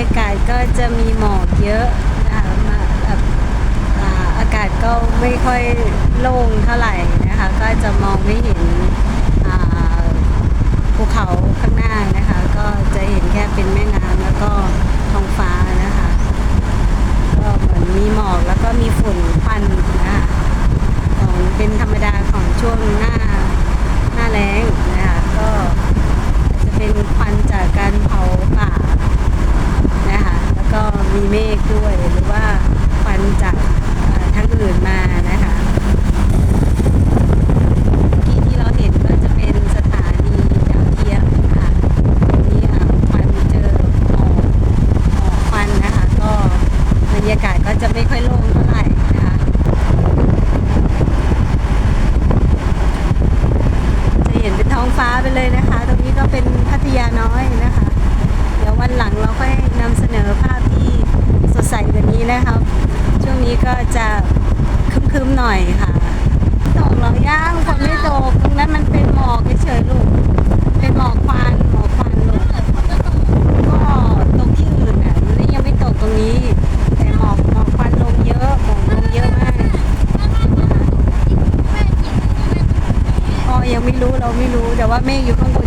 ยากาศก็จะมีหมอกเยอะนะคะอากาศก็ไม่ค่อยโล่งเท่าไหร่นะคะ ก็จะมองไม่เห็นอ่าภูเขาข้างหน้านะคะ ก็จะเห็นแค่เป็นแม่น้ำแล้วก็ท้องฟ้านะคะ ก็เหมือนมีหมอกแล้วก็มีฝุ่นควันนะคะของเป็นธรรมดาของช่วงหน้าหน้าแล้งนะคะก็จะเป็นควันจากการเผาป่านะคะแล้วก็มี เมฆด้วย หรือว่าควันจากเอ่อทางอื่นมานะคะที่ที่เราเห็นก็จะเป็นสถานีดาวเทียมค่ะที่อ่าควันเจอหมอกหมอกควันนะคะ ก็บรรยากาศก็จะไม่ค่อยโล่งเท่าไหร่นะคะจะเห็นเป็นท้องฟ้าไปเลยนะคะ ตรงนี้ก็เป็นพัทยาน้อยนะคะ เดี๋ยววันหลังเราค่อยนำเสนอภาพที่สดใสกว่า นี้นะครับ ช่วงนี้ก็จะครึ้มๆหน่อยค่ะตกเหรอย่างฝนไม่ตกตรงนั้นมันเป็นหมอกเฉยๆลูกเป็นหมอกควันหมอกควันลูกก็ตกที่อื่นอะนี่ยังไม่ตกตรงนี้ แต่หมอกหมอกควันลงเยอะหมอกลงเยอะมากพ่อยังไม่รู้เราไม่รู้แต่ว่าเมฆอยู่ข้างบ